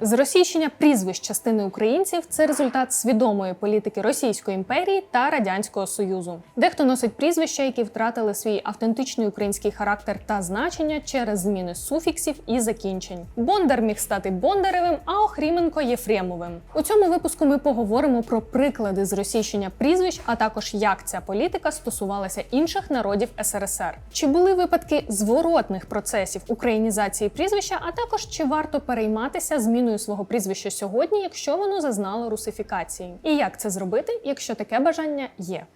Зросійщення прізвищ частини українців це результат свідомої політики Російської імперії та Радянського Союзу. Дехто носить прізвища, які втратили свій автентичний український характер та значення через зміни суфіксів і закінчень. Бондар міг стати Бондаревим, а Охріменко Єфремовим. У цьому випуску ми поговоримо про приклади зросійщення прізвищ, а також як ця політика стосувалася інших народів СРСР. Чи були випадки зворотних процесів українізації прізвища, а також чи варто перейматися зміною свого прізвища сьогодні, якщо воно зазнало русифікації? І як це зробити, якщо таке бажання є?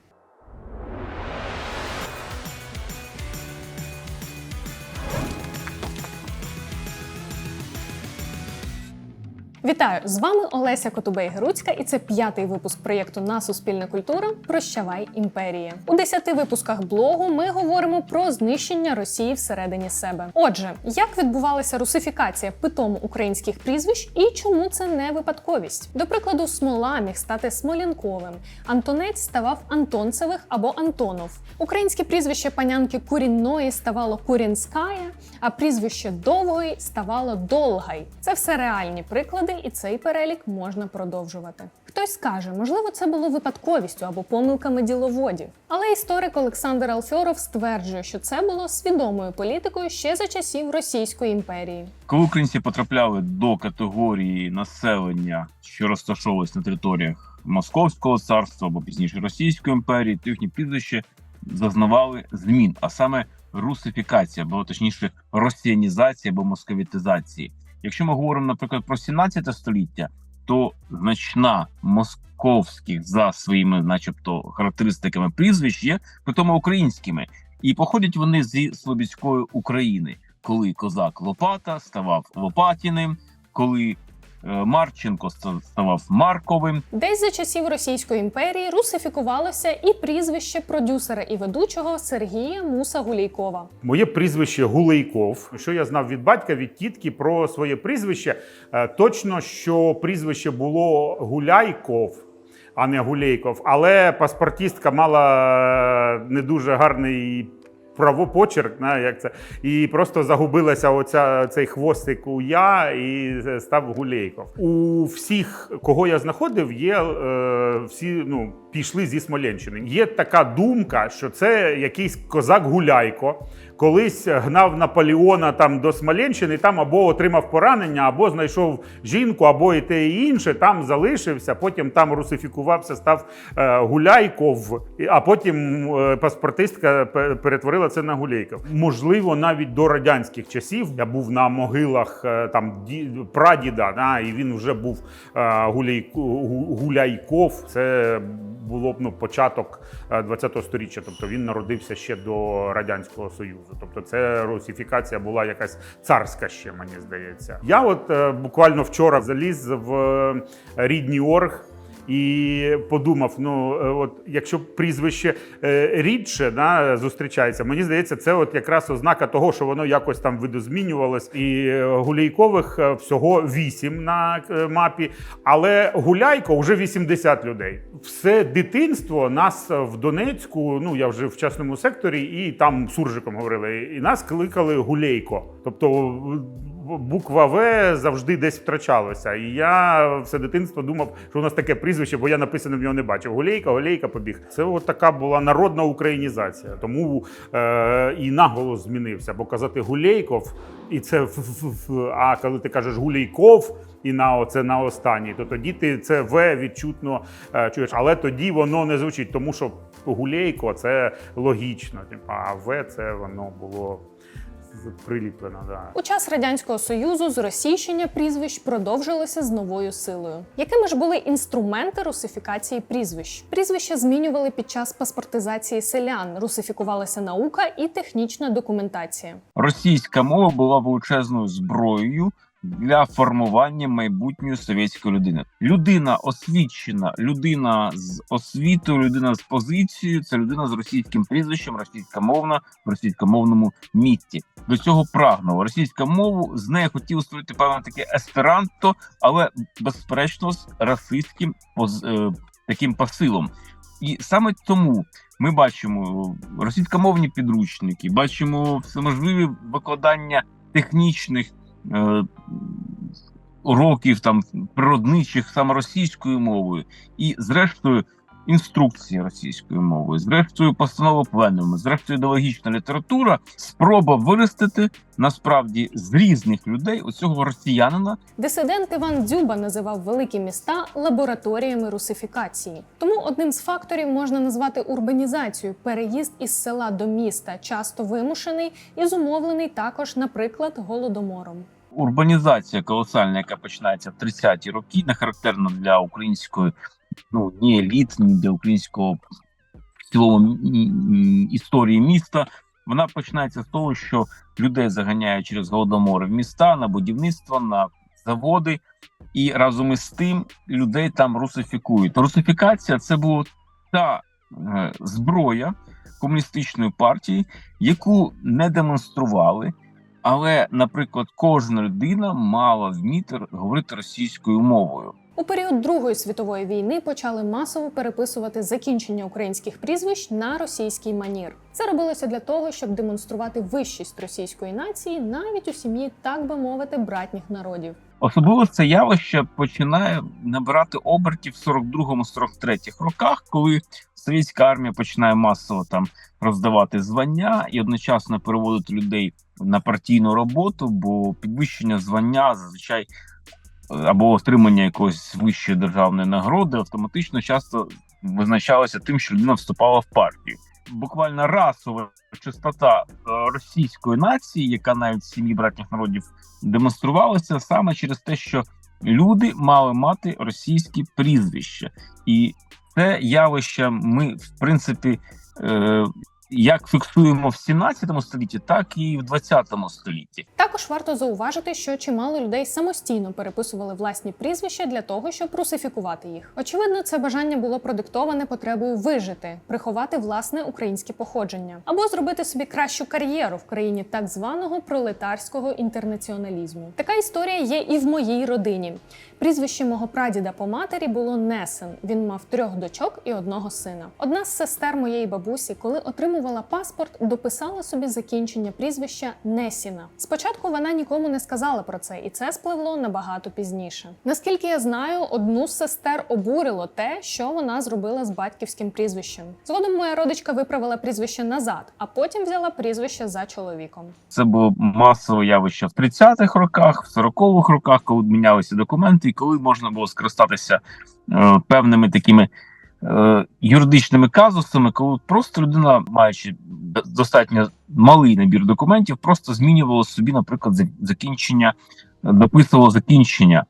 Вітаю! З вами Олеся Котубей Геруцька, і це п'ятий випуск проєкту на Суспільна культура Прощавай імперії. У десяти випусках блогу ми говоримо про знищення Росії всередині себе. Отже, як відбувалася русифікація питому українських прізвищ і чому це не випадковість? До прикладу, Смола міг стати Смолянковим, Антонець ставав Антонцевих або Антонов. Українське прізвище панянки Курінної ставало Курінськая, а прізвище Довгої ставало Долгай. Це все реальні приклади, і цей перелік можна продовжувати. Хтось скаже, можливо, це було випадковістю або помилками діловодів. Але історик Олександр Алфьоров стверджує, що це було свідомою політикою ще за часів Російської імперії. Коли українці потрапляли до категорії населення, що розташовувалось на територіях Московського царства або пізніше Російської імперії, то їхні прізвища зазнавали змін, а саме русифікація, або точніше росіянізація або московітизації. Якщо ми говоримо, наприклад, про 17 століття, то значна московських за своїми, начебто, характеристиками прізвищ є притому українськими, і походять вони зі Слобідської України, коли козак Лопата ставав Лопатіним, коли Марченко ставав Марковим. Десь за часів Російської імперії русифікувалося і прізвище продюсера і ведучого Сергія Муса Гулійкова. Моє прізвище Гулейков. Що я знав від батька, від тітки про своє прізвище? Е, Точно, що прізвище було Гуляйков, а не Гулейков. Але паспортістка мала е, не дуже гарний. Правопочерк, на, як це, і просто загубилася оця цей хвостик у я і став Гулейков. У всіх, кого я знаходив, є е, всі ну, пішли зі Смоленщини. Є така думка, що це якийсь козак Гуляйко. Колись гнав Наполеона там до Смоленщини, там або отримав поранення, або знайшов жінку, або і те і інше. Там залишився. Потім там русифікувався, став е, Гуляйков, а потім е, паспортистка перетворила це на Гуляйков. Можливо, навіть до радянських часів я був на могилах е, там ді- прадіда, да, і він вже був Гуляйков. Це було б ну, початок е, 20-го сторіччя, тобто він народився ще до Радянського Союзу. Тобто це русифікація була якась царська ще, мені здається. Я от е, буквально вчора заліз в рідній орг. І подумав: ну е, от якщо прізвище е, рідше да, зустрічається, мені здається, це от якраз ознака того, що воно якось там видозмінювалось. І е, Гуляйкових всього 8 на мапі, але Гуляйко вже 80 людей. Все дитинство нас в Донецьку, ну я вже в частному секторі, і там суржиком говорили, і нас кликали Гулейко. Тобто буква В завжди десь втрачалася. І я все дитинство думав, що у нас таке прізвище, бо я написано в нього не бачив. Гулейка, Гулейка побіг. Це от така була народна українізація. Тому е, і наголос змінився. Бо казати Гулейков, і це а коли ти кажеш Гулейков. І на оце на останній, то тоді ти це В відчутно е, чуєш, але тоді воно не звучить, тому що гулейко це логічно, типа, а В це воно було приліплено. Да. У час радянського союзу зросійщення прізвищ продовжилося з новою силою. Якими ж були інструменти русифікації прізвищ? Прізвища змінювали під час паспортизації селян, русифікувалася наука і технічна документація. Російська мова була величезною зброєю для формування майбутньої совєтської людини. Людина освічена, людина з освітою, людина з позицією це людина з російським прізвищем, російськомовна в російськомовному місті. До цього прагнула російська мову з нею хотів створити певне таке есперанто, але безперечно з расистським поз- е, таким посилом. І саме тому ми бачимо російськомовні підручники, бачимо всеможливі викладання технічних уроків там природничих саме російською мовою, і зрештою інструкції російською мовою, зрештою постанови пленуми, зрештою ідеологічна література, спроба виростити насправді з різних людей оцього росіянина, Дисидент Іван Дзюба називав великі міста лабораторіями русифікації. Тому одним з факторів можна назвати урбанізацію, переїзд із села до міста, часто вимушений і зумовлений також, наприклад, голодомором. Урбанізація колосальна, яка починається в 30-ті роки, не характерна для української ну ні еліт, ні для українського в цілому історії міста. Вона починається з того, що людей заганяють через голодомори в міста на будівництво, на заводи, і разом із тим людей там русифікують. Русифікація це була та е, зброя комуністичної партії, яку не демонстрували. Але, наприклад, кожна людина мала вміти говорити російською мовою. У період Другої світової війни почали масово переписувати закінчення українських прізвищ на російський манір. Це робилося для того, щоб демонструвати вищість російської нації навіть у сім'ї, так би мовити, братніх народів. Особливо це явище починає набирати обертів в 42-43 роках, коли совєтська армія починає масово там роздавати звання і одночасно переводити людей на партійну роботу, бо підвищення звання зазвичай е, або отримання якоїсь вищої державної нагороди автоматично часто визначалося тим, що людина вступала в партію. Буквально расова чистота е, російської нації, яка навіть в сім'ї братніх народів демонструвалася саме через те, що люди мали мати російські прізвища, і це явище ми в принципі е, як фіксуємо в 17 столітті, так і в 20 столітті. Також варто зауважити, що чимало людей самостійно переписували власні прізвища для того, щоб русифікувати їх. Очевидно, це бажання було продиктоване потребою вижити, приховати власне українське походження або зробити собі кращу кар'єру в країні так званого пролетарського інтернаціоналізму. Така історія є і в моїй родині. Прізвище мого прадіда по матері було Несен. Він мав трьох дочок і одного сина. Одна з сестер моєї бабусі, коли отримувала паспорт, дописала собі закінчення прізвища Несіна. Спочатку вона нікому не сказала про це, і це спливло набагато пізніше. Наскільки я знаю, одну з сестер обурило те, що вона зробила з батьківським прізвищем. Згодом моя родичка виправила прізвище назад, а потім взяла прізвище за чоловіком. Це було масове явище в 30-х роках, в 40-х роках, коли мінялися документи, коли можна було скористатися е, певними такими е, юридичними казусами, коли просто людина, маючи достатньо малий набір документів, просто змінювала собі, наприклад, закінчення, дописувала закінчення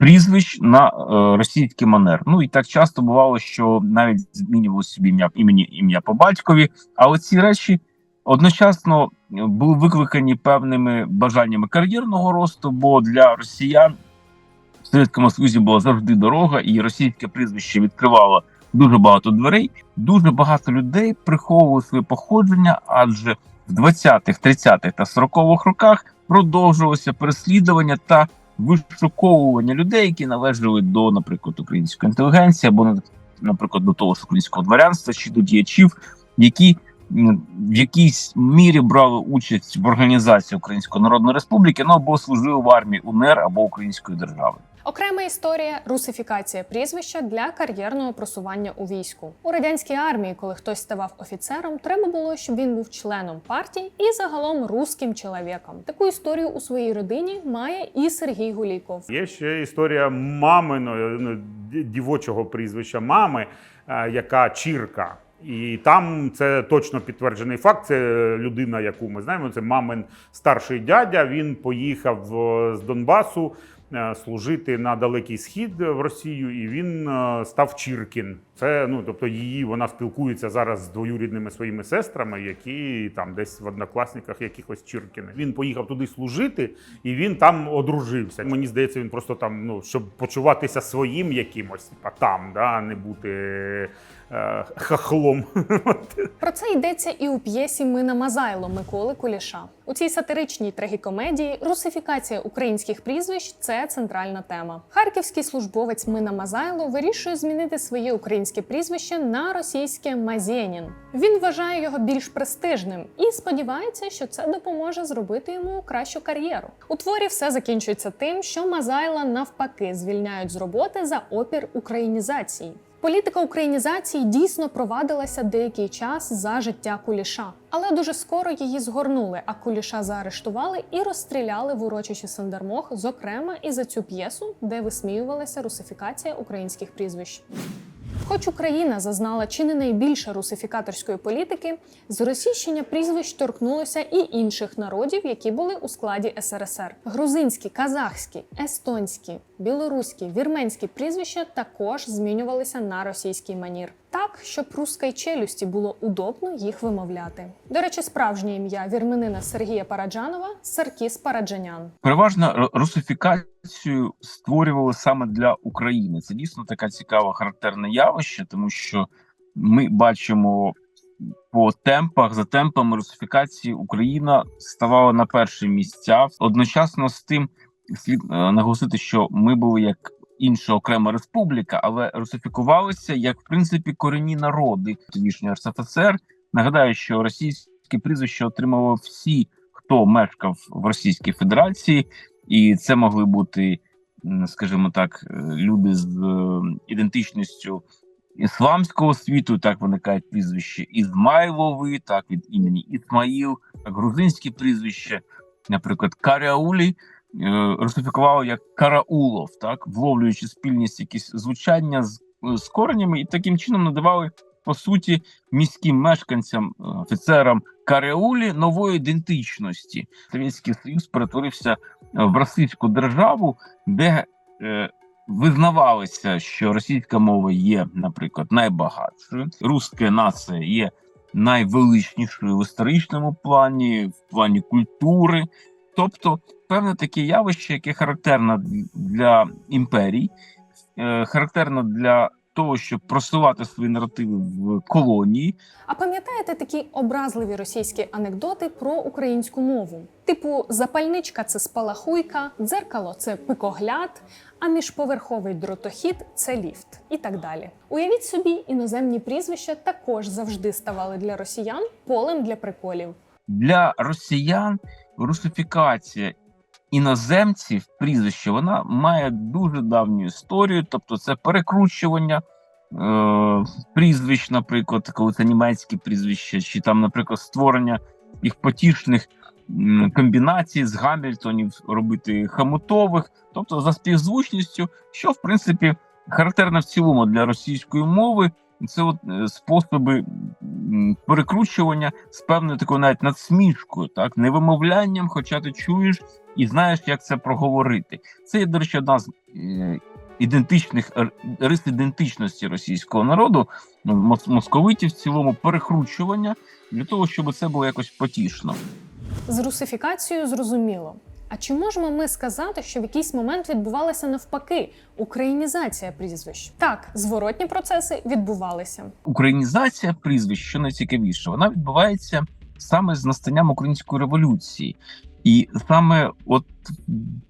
прізвищ на е, російський манер. Ну і так часто бувало, що навіть змінювало собі ім'я імені ім'я по батькові. Але ці речі одночасно були викликані певними бажаннями кар'єрного росту, бо для росіян в Совєтському Союзі була завжди дорога, і російське прізвище відкривало дуже багато дверей. Дуже багато людей приховували своє походження, адже в 20-х, 30-х та 40-х роках продовжувалося переслідування та вишуковування людей, які належали до, наприклад, української інтелігенції або наприклад, до того ж українського дворянства чи до діячів, які в якійсь мірі брали участь в організації Української Народної Республіки, ну або служили в армії УНР або Української держави. Окрема історія русифікація прізвища для кар'єрного просування у війську. У радянській армії, коли хтось ставав офіцером, треба було, щоб він був членом партії і загалом русським чоловіком. Таку історію у своїй родині має і Сергій Гуліков. Є ще історія маминої ну, дівочого прізвища мами, е, яка чірка. І там це точно підтверджений факт. Це людина, яку ми знаємо. Це мамин старший дядя. Він поїхав е, з Донбасу служити на далекий схід в Росію, і він е, став Чіркін. Це ну тобто її вона спілкується зараз з двоюрідними своїми сестрами, які там десь в однокласниках якихось Чіркіни. Він поїхав туди служити, і він там одружився. Мені здається, він просто там, ну щоб почуватися своїм якимось, а там, да, не бути е, хахлом. Про це йдеться і у п'єсі Мина Мазайло Миколи Куліша. У цій сатиричній трагікомедії русифікація українських прізвищ це це центральна тема. Харківський службовець Мина Мазайло вирішує змінити своє українське прізвище на російське Мазєнін. Він вважає його більш престижним і сподівається, що це допоможе зробити йому кращу кар'єру. У творі все закінчується тим, що Мазайла навпаки звільняють з роботи за опір українізації. Політика українізації дійсно провадилася деякий час за життя Куліша, але дуже скоро її згорнули, а Куліша заарештували і розстріляли в урочищі Сандармох, зокрема і за цю п'єсу, де висміювалася русифікація українських прізвищ. Хоч Україна зазнала чи не найбільше русифікаторської політики, зросійщення прізвищ торкнулося і інших народів, які були у складі СРСР. Грузинські, казахські, естонські, білоруські, вірменські прізвища також змінювалися на російський манір. Так, щоб русській челюсті було удобно їх вимовляти. До речі, справжнє ім'я вірменина Сергія Параджанова Саркіс Параджанян. Переважно русифікацію створювали саме для України. Це дійсно така цікава характерне явище, тому що ми бачимо по темпах за темпами русифікації Україна ставала на перші місця. Одночасно з тим слід е, наголосити, що ми були як інша окрема республіка, але русифікувалися як в принципі корінні народи тодішнього РСФСР. Нагадаю, що російське прізвище отримали всі, хто мешкав в Російській Федерації, і це могли бути, скажімо так, е, люди з е, ідентичністю ісламського світу. Так виникають прізвище Ізмайлови, так від імені Ісмаїл, так грузинські прізвища, наприклад, Каряулі. Е, Русифікували як Караулов, так вловлюючи спільність якісь звучання з, з коренями, і таким чином надавали по суті міським мешканцям, е, офіцерам Кареулі нової ідентичності. Совєтський Союз перетворився е, в російську державу, де е, визнавалося, що російська мова є, наприклад, найбагатшою, руська нація є найвеличнішою в історичному плані, в плані культури. Тобто, певне таке явище, яке характерне для імперій, е, характерно для того, щоб просувати свої наративи в колонії, А пам'ятаєте такі образливі російські анекдоти про українську мову? Типу, запальничка це спалахуйка, дзеркало це пикогляд, а міжповерховий дротохід це ліфт і так далі. Уявіть собі, іноземні прізвища також завжди ставали для росіян полем для приколів. для росіян русифікація іноземців прізвища вона має дуже давню історію, тобто це перекручування е, прізвищ, наприклад, коли це німецькі прізвища, чи там, наприклад, створення їх потішних комбінацій з гамільтонів, робити хамутових, тобто за співзвучністю, що в принципі характерно в цілому для російської мови. Це от е, способи перекручування з певною такою навіть надсмішкою, так невимовлянням, хоча ти чуєш і знаєш, як це проговорити. Це є, до речі, одна з е, ідентичних рис ідентичності російського народу, ну, московитів в цілому перекручування для того, щоб це було якось потішно. З русифікацією зрозуміло. А чи можемо ми сказати, що в якийсь момент відбувалася навпаки українізація прізвищ? Так, зворотні процеси відбувалися. Українізація прізвищ, що найцікавіше, вона відбувається саме з настанням української революції. І саме от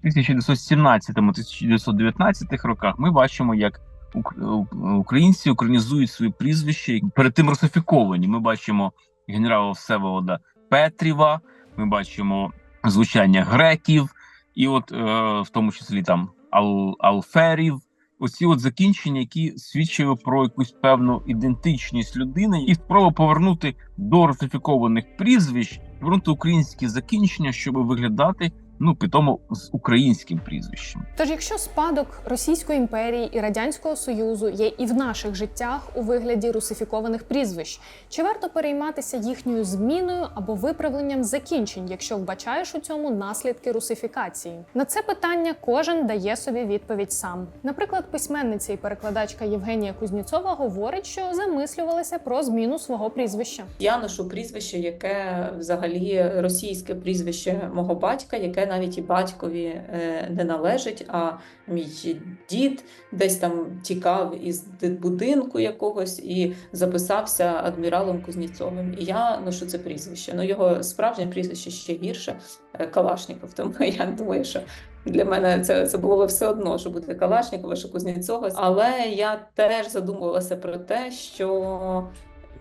в 1917-1919 роках ми бачимо, як ук- українці українізують свої прізвища перед тим русифіковані. Ми бачимо генерала Всеволода Петріва, ми бачимо звучання греків, і от е, в тому числі там Ал, Алферів. Оці от закінчення, які свідчили про якусь певну ідентичність людини, і спроба повернути до русифікованих прізвищ, повернути українські закінчення, щоб виглядати ну питомо з українським прізвищем. Тож, якщо спадок Російської імперії і Радянського Союзу є і в наших життях у вигляді русифікованих прізвищ, чи варто перейматися їхньою зміною або виправленням закінчень, якщо вбачаєш у цьому наслідки русифікації? На це питання кожен дає собі відповідь сам. Наприклад, письменниця і перекладачка Євгенія Кузніцова говорить, що замислювалася про зміну свого прізвища. Я ношу прізвище, яке взагалі російське прізвище мого батька, яке навіть і батькові е, не належить. А мій дід десь там тікав із будинку якогось і записався адміралом Кузніцовим. І я ношу це прізвище. Ну його справжнє прізвище ще гірше е, Калашніков. Тому я думаю, що Для мене це, це було все одно, що буде Калашнікова, що Кузнєцова. Але я теж задумувалася про те, що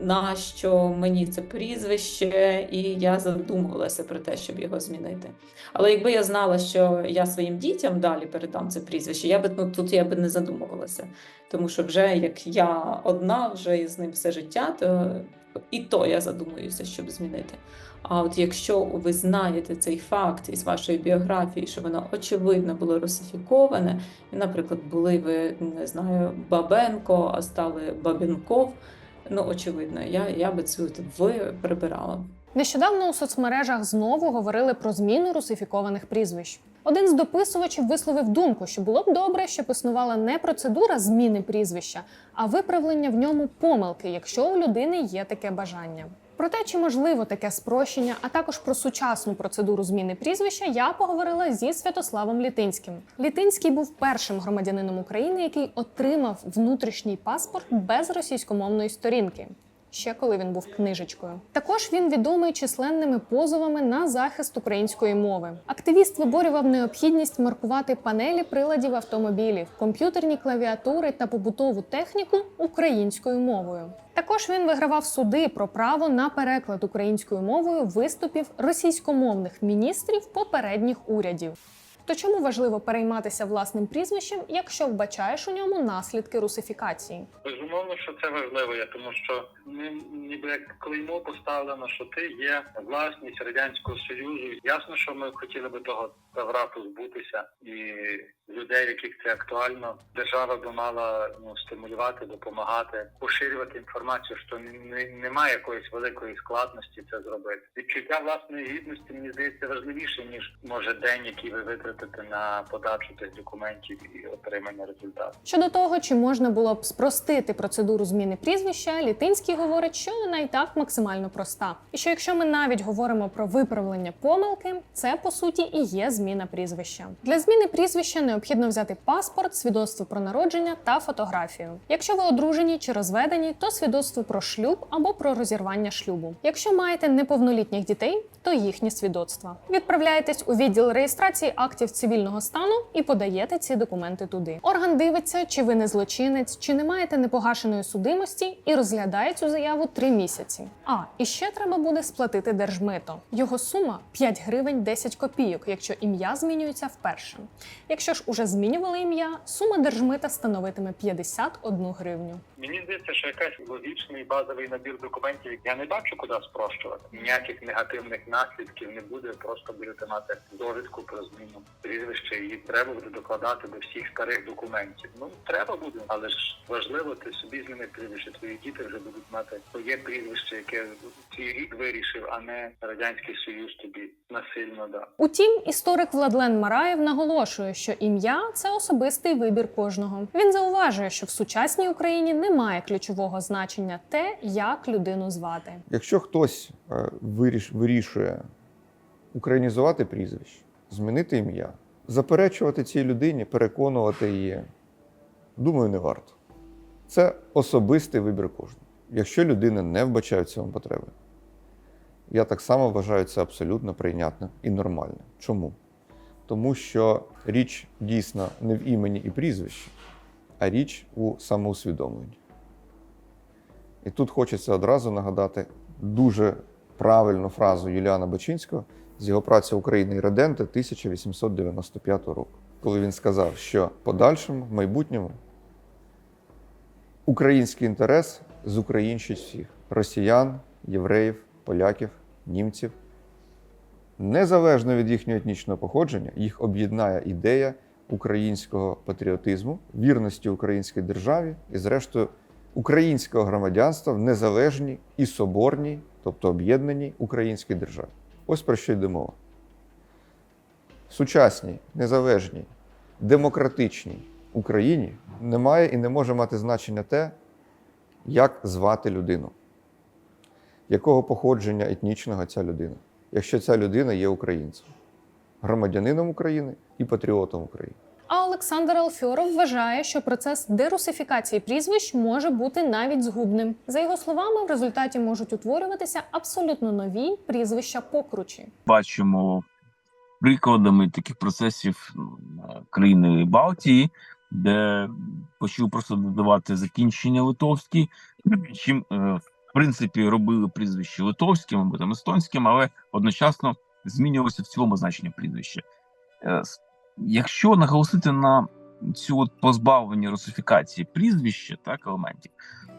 нащо мені це прізвище, і я задумувалася про те, щоб його змінити. Але якби я знала, що я своїм дітям далі передам це прізвище, я би ну тут я би не задумувалася. Тому що вже як я одна, вже із ним все життя, то і то я задумуюся, щоб змінити. А от якщо ви знаєте цей факт із вашої біографії, що воно очевидно було русифіковане, і, наприклад, були ви не знаю Бабенко, а стали Бабінков. Ну, очевидно, я, я би цю ви прибирала. Нещодавно у соцмережах знову говорили про зміну русифікованих прізвищ. Один з дописувачів висловив думку, що було б добре, щоб існувала не процедура зміни прізвища, а виправлення в ньому помилки, якщо у людини є таке бажання. Про те, чи можливо таке спрощення, а також про сучасну процедуру зміни прізвища, я поговорила зі Святославом Літинським. Літинський був першим громадянином України, який отримав внутрішній паспорт без російськомовної сторінки. Ще коли він був книжечкою. Також він відомий численними позовами на захист української мови. Активіст виборював необхідність маркувати панелі приладів автомобілів, комп'ютерні клавіатури та побутову техніку українською мовою. Також він вигравав суди про право на переклад українською мовою виступів російськомовних міністрів попередніх урядів. То чому важливо перейматися власним прізвищем, якщо вбачаєш у ньому наслідки русифікації? Безумовно, що це важливо, тому що ну, ніби як клеймо поставлено, що ти є власність радянського союзу. Ясно, що ми хотіли би того таврату збутися, і людей, яких це актуально, держава би мала ну стимулювати, допомагати, поширювати інформацію, що не, немає якоїсь великої складності це зробити. Відчуття власної гідності мені здається важливіше ніж може день, який ви витратите на подачу тих документів і отримання результату. Щодо того, чи можна було б спростити процедуру зміни прізвища, Літинський говорить, що вона і так максимально проста. І що якщо ми навіть говоримо про виправлення помилки, це по суті і є зміна прізвища. Для зміни прізвища необхідно взяти паспорт, свідоцтво про народження та фотографію. Якщо ви одружені чи розведені, то свідоцтво про шлюб або про розірвання шлюбу. Якщо маєте неповнолітніх дітей, то їхні свідоцтва. Відправляєтесь у відділ реєстрації актів цивільного стану і подаєте ці документи туди. Орган дивиться, чи ви не злочинець, чи не маєте непогашеної судимості, і розглядає цю заяву три місяці. А і ще треба буде сплатити держмито. Його сума 5 гривень 10 копійок, якщо ім'я змінюється вперше. Якщо ж уже змінювали ім'я, сума держмита становитиме 51 гривню. Мені здається, що якийсь логічний базовий набір документів. Я не бачу, куди спрощувати. Ніяких негативних наслідків не буде. Просто будете мати довідку про зміну прізвища. Її треба буде докладати до всіх старих документів. Ну треба буде, але ж важливо, ти собі змінив прізвище. Твої діти вже будуть мати своє прізвище, яке твій рік вирішив, а не радянський союз тобі насильно дав. Утім, історик Владлен Мараєв наголошує, що ім'я це особистий вибір кожного. Він зауважує, що в сучасній Україні немає ключового значення те, як людину звати. Якщо хтось е, виріш, вирішує українізувати прізвище, змінити ім'я, заперечувати цій людині, переконувати її, думаю, не варто. Це особистий вибір кожного. Якщо людина не вбачає в цьому потреби, я так само вважаю це абсолютно прийнятним і нормальним. Чому? Тому що річ дійсно не в імені і прізвищі, а річ у самоусвідомленні. І тут хочеться одразу нагадати дуже правильну фразу Юліана Бачинського з його праці Україна і Реденти 1895 року, коли він сказав, що подальшому, в майбутньому, український інтерес зукраїнщить всіх росіян, євреїв, поляків, німців. Незалежно від їхнього етнічного походження, їх об'єднає ідея українського патріотизму, вірності українській державі і, зрештою, українського громадянства в незалежній і соборній, тобто об'єднаній українській державі. Ось про що йде мова. Сучасній, незалежній, демократичній Україні немає і не може мати значення те, як звати людину, якого походження етнічного ця людина, якщо ця людина є українцем, громадянином України і патріотом України. Олександр Алфьоров вважає, що процес дерусифікації прізвищ може бути навіть згубним. За його словами, в результаті можуть утворюватися абсолютно нові прізвища покручі. Бачимо прикладами таких процесів е, країни Балтії, де почали просто додавати закінчення литовські, чим е, в принципі робили прізвище литовським або там естонським, але одночасно змінювалося в цілому значення прізвища. Якщо наголосити на цю от позбавлення русифікації прізвища, так елементів,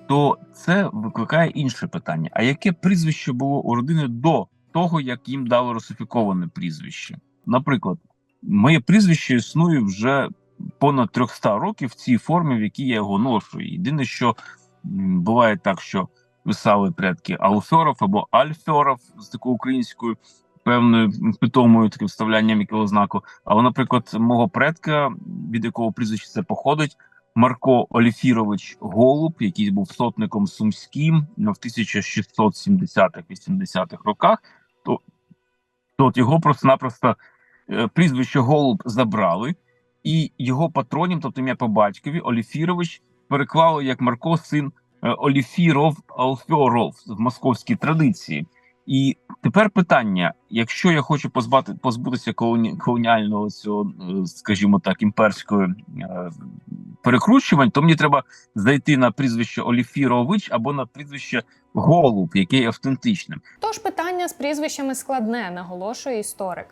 то це викликає інше питання: а яке прізвище було у родини до того, як їм дали русифіковане прізвище? Наприклад, моє прізвище існує вже понад 300 років в цій формі, в якій я його ношу. Єдине, що буває так, що писали предки Алфьоров або Альфьоров з такою українською певною питомою таким вставлянням якого знаку. Але, наприклад, мого предка, від якого прізвище це походить, Марко Оліфірович Голуб, який був сотником сумським ну, в 1670-80-х роках, то, то от його просто-напросто е, прізвище Голуб забрали, і його патронім, тобто ім'я по батькові, Оліфірович, переклали як Марко син е, Оліфіров Алфьоров в московській традиції. І тепер питання: якщо я хочу позбати позбутися колоні, колоніального цього, е, скажімо так, імперської е, перекручувань, то мені треба зайти на прізвище Оліфірович або на прізвище Голуб, яке є автентичним. Тож питання з прізвищами складне, наголошує історик.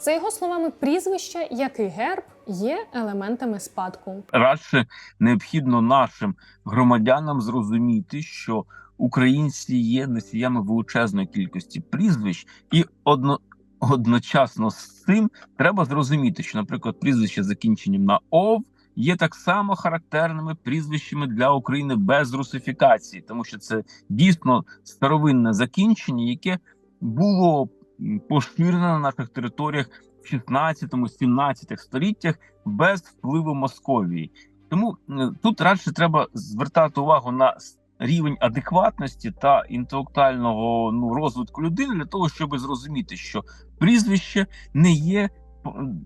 За його словами, прізвище, як і герб, є елементами спадку. радше необхідно нашим громадянам зрозуміти, що українці є носіями величезної кількості прізвищ, і одно, одночасно з цим треба зрозуміти, що, наприклад, прізвище з закінченням на ов є так само характерними прізвищами для України без русифікації, тому що це дійсно старовинне закінчення, яке було м, поширено на наших територіях в 16-17 століттях без впливу Московії. Тому е, тут радше треба звертати увагу на рівень адекватності та інтелектуального ну розвитку людини для того, щоб зрозуміти, що прізвище не є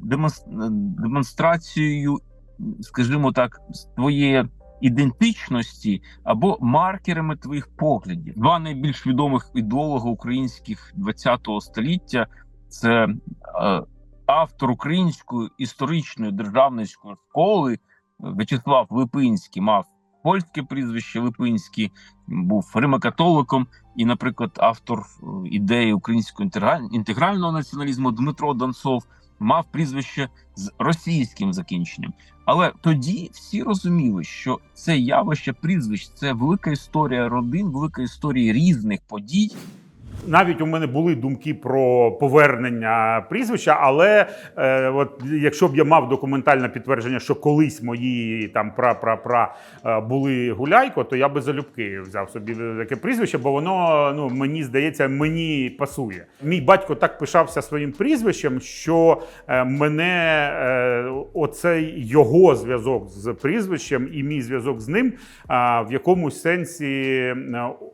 демонс- е, демонстрацією, скажімо так, твоєї ідентичності або маркерами твоїх поглядів. Два найбільш відомих ідеолога українських ХХ століття це е, автор української історичної державницької школи В'ячеслав Липинський мав польське прізвище Липинський, був римокатоликом, і, наприклад, автор е, ідеї українського інтегрального націоналізму Дмитро Донцов мав прізвище з російським закінченням. Але тоді всі розуміли, що це явище прізвищ, це велика історія родин, велика історія різних подій, Навіть у мене були думки про повернення прізвища, але е, от якщо б я мав документальне підтвердження, що колись мої там пра-пра-пра е, були гуляйко, то я би залюбки взяв собі таке прізвище, бо воно ну мені здається, мені пасує. Мій батько так пишався своїм прізвищем, що е, мене е, оцей його зв'язок з прізвищем і мій зв'язок з ним а, в якомусь сенсі е,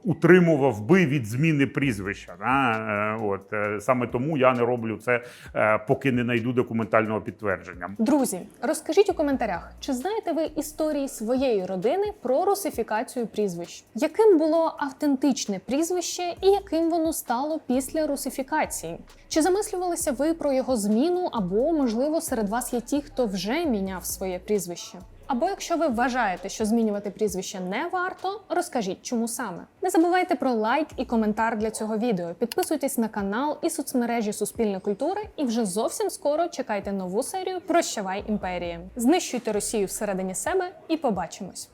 утримував би від зміни прізвища. Да? Е, От е, саме тому я не роблю це, е, поки не знайду документального підтвердження. Друзі, розкажіть у коментарях, чи знаєте ви історії своєї родини про русифікацію прізвищ? Яким було автентичне прізвище і яким воно стало після русифікації? Чи замислювалися ви про його зміну, або можливо серед вас є ті, хто вже міняв своє прізвище? Або якщо ви вважаєте, що змінювати прізвище не варто, розкажіть, чому саме. Не забувайте про лайк і коментар для цього відео. Підписуйтесь на канал і соцмережі Суспільної культури, і вже зовсім скоро чекайте нову серію Прощавай імперії. Знищуйте Росію всередині себе і побачимось.